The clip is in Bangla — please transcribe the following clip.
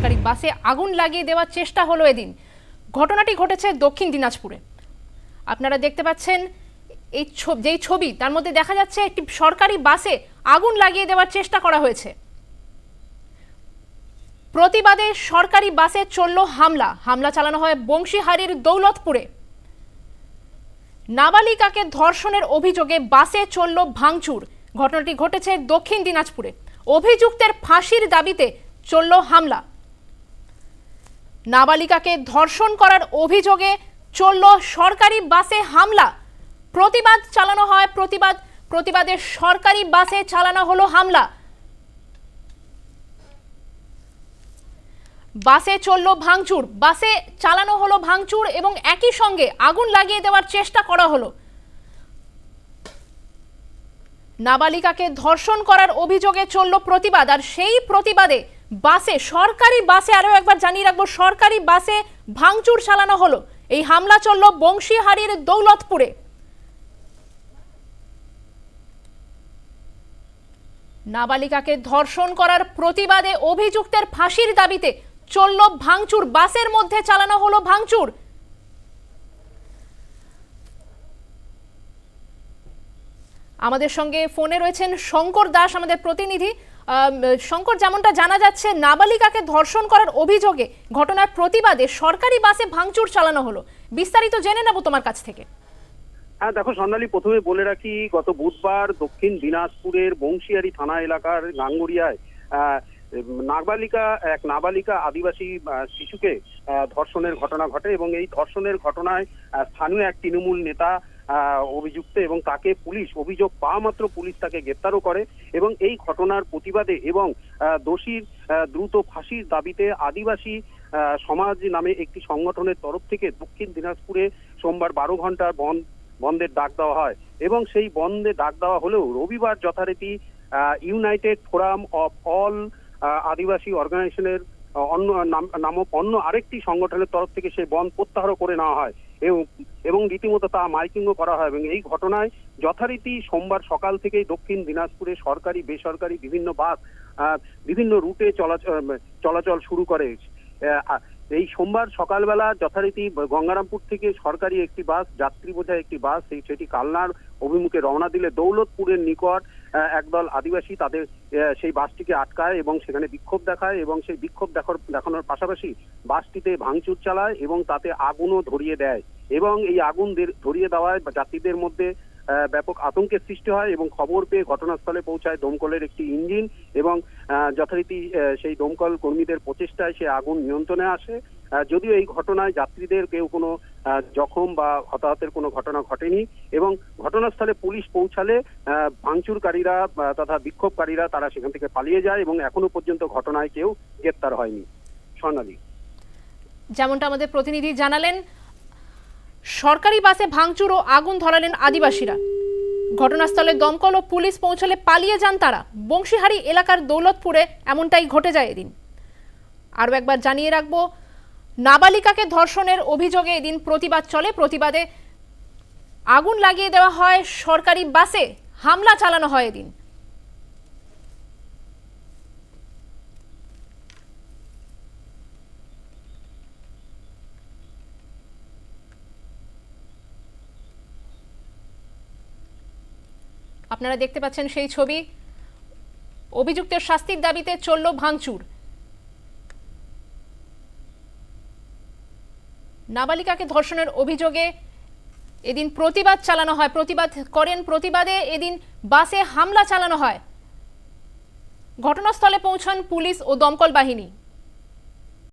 সরকারি বাসে আগুন লাগিয়ে দেওয়ার চেষ্টা হলো এদিন। ঘটনাটি ঘটেছে দক্ষিণ দিনাজপুরে। আপনারা দেখতে পাচ্ছেন, এই যেই ছবি, তার মধ্যে দেখা যাচ্ছে একটি সরকারি বাসে আগুন লাগিয়ে দেওয়ার চেষ্টা করা হয়েছে। প্রতিবাদে সরকারি বাসে চলল হামলা। হামলা চালানো হয় বংশীহারির দৌলতপুরে। নাবালিকাকে ধর্ষণের অভিযোগে বাসে চলল ভাঙচুর। ঘটনাটি ঘটেছে দক্ষিণ দিনাজপুরে। অভিযুক্তের ফাঁসির দাবিতে চলল হামলা। নাবালিকাকে ধর্ষণ করার অভিযোগে চলল সরকারি বাসে হামলা। প্রতিবাদ চালানো হয়, প্রতিবাদ, প্রতিবাদে সরকারি বাসে চালানো হলো হামলা। বাসে চলল ভাঙচুর, বাসে চালানো হলো ভাঙচুর এবং একই সঙ্গে আগুন লাগিয়ে দেওয়ার চেষ্টা করা হলো। নাবালিকাকে ধর্ষণ করার অভিযোগে চলল প্রতিবাদ, আর সেই প্রতিবাদে বাসে, সরকারি বাসে আরও একবার জানিয়ে রাখব, সরকারি বাসে ভাঙচুর চালানো হলো। এই হামলা চলল বংশীহারির দৌলতপুরে। নাবালিকাকে ধর্ষণ করার প্রতিবাদে অভিযুক্তের ফাঁসির দাবিতে চলল ভাঙচুর, বাসের মধ্যে চালানো হলো ভাঙচুর। আমাদের সঙ্গে ফোনে রয়েছেন শঙ্কর দাস, আমাদের প্রতিনিধি। শঙ্কর, যেমনটা জানা যাচ্ছে, নাবালিকাকে ধর্ষণ করার অভিযোগে ঘটনার প্রতিবাদে সরকারি বাসে ভাঙচুর চালানো হলো। বিস্তারিত জেনে নেব তোমার কাছ থেকে। হ্যাঁ দেখো স্বর্ণালী প্রথমে বলে রাখি, গত বুধবার দক্ষিণ দিনাজপুরের বংশিয়ারি থানা এলাকার গাঙ্গুরিয়ায় নাবালিকা, এক নাবালিকা আদিবাসী শিশুকে ধর্ষণের ঘটনা ঘটে এবং এই ধর্ষণের ঘটনায় স্থানীয় এক তৃণমূল নেতা অভিযুক্ত এবং তাকে পুলিশ, অভিযোগ পাওয়া মাত্র পুলিশ তাকে গ্রেপ্তারও করে এবং এই ঘটনার প্রতিবাদে এবং দোষীর দ্রুত ফাঁসির দাবিতে আদিবাসী সমাজ নামে একটি সংগঠনের তরফ থেকে দক্ষিণ দিনাজপুরে সোমবার বারো ঘণ্টার বন্ধ বন্ধের ডাক দেওয়া হয় এবং সেই বন্ধে ডাক দেওয়া হলেও রবিবার যথারীতি ইউনাইটেড ফোরাম অফ অল আদিবাসী অর্গানাইজেশনের অন্য নাম- নামক অন্য আরেকটি সংগঠনের তরফ থেকে সেই বন প্রত্যাহার করে নেওয়া হয়। এবং রীতিমতো তা মাইকিংও করা হয়। এবং এই ঘটনায় যথারীতি সোমবার সকাল থেকেই দক্ষিণ দিনাজপুরে সরকারি, বেসরকারি বিভিন্ন বাস বিভিন্ন রুটে চলাচল শুরু করে। এই সোমবার সকালবেলা যথারীতি গঙ্গারামপুর থেকে সরকারি একটি বাস, যাত্রী বোঝায় একটি বাস সেই সেটি কালনার অভিমুখে রওনা দিলে দৌলতপুরের নিকট একদল আদিবাসী তাদের সেই বাসটিকে আটকায় এবং সেখানে বিক্ষোভ দেখায় এবং সেই বিক্ষোভ দেখার, দেখানোর পাশাপাশি বাসটিতে ভাঙচুর চালায় এবং তাতে আগুনও ধরিয়ে দেয় এবং এই আগুন ধরিয়ে দেওয়ায় যাত্রীদের মধ্যে ব্যাপক আতঙ্কের সৃষ্টি হয় এবং খবর পেয়ে ঘটনাস্থলে পৌঁছায় দমকলের একটি ইঞ্জিন এবং যথারীতি সেই দমকল কর্মীদের প্রচেষ্টায় সে আগুন নিয়ন্ত্রণে আসে। যদিও এই ঘটনায় যাত্রীদের কেউ কোনো জখম বা হতাহতের কোনো ঘটনা ঘটেনি এবং ঘটনাস্থলে পুলিশ পৌঁছালে ভাঙচুরকারীরা তথা বিক্ষোভকারীরা তারা সেখান থেকে পালিয়ে যায় এবং এখনও পর্যন্ত ঘটনায় কেউ গ্রেপ্তার হয়নি। স্বর্ণালী। যেমনটা আমাদের প্রতিনিধি জানালেন সরকারি বাসে ভাঙচুর ও আগুন ধরালেন আদিবাসীরা। ঘটনাস্থলে দমকল ও পুলিশ পৌঁছলে পালিয়ে যান তারা। বংশীহারি এলাকার দৌলতপুরে এমনটাই ঘটে যায় এদিন। আরও একবার জানিয়ে রাখব, নাবালিকাকে ধর্ষণের অভিযোগে এদিন প্রতিবাদ চলে। প্রতিবাদে আগুন লাগিয়ে দেওয়া হয় সরকারি বাসে। হামলা চালানো হয় এদিন। আপনারা দেখতে পাচ্ছেন সেই ছবি। অভিযুক্তের শাস্তির দাবিতে চলল ভাঙচুর। নাবালিকাকে ধর্ষণের অভিযোগে এদিন প্রতিবাদ চালানো হয়। প্রতিবাদ করেন, প্রতিবাদে এদিন বাসে হামলা চালানো হয়। ঘটনাস্থলে পৌঁছান পুলিশ ও দমকল বাহিনী।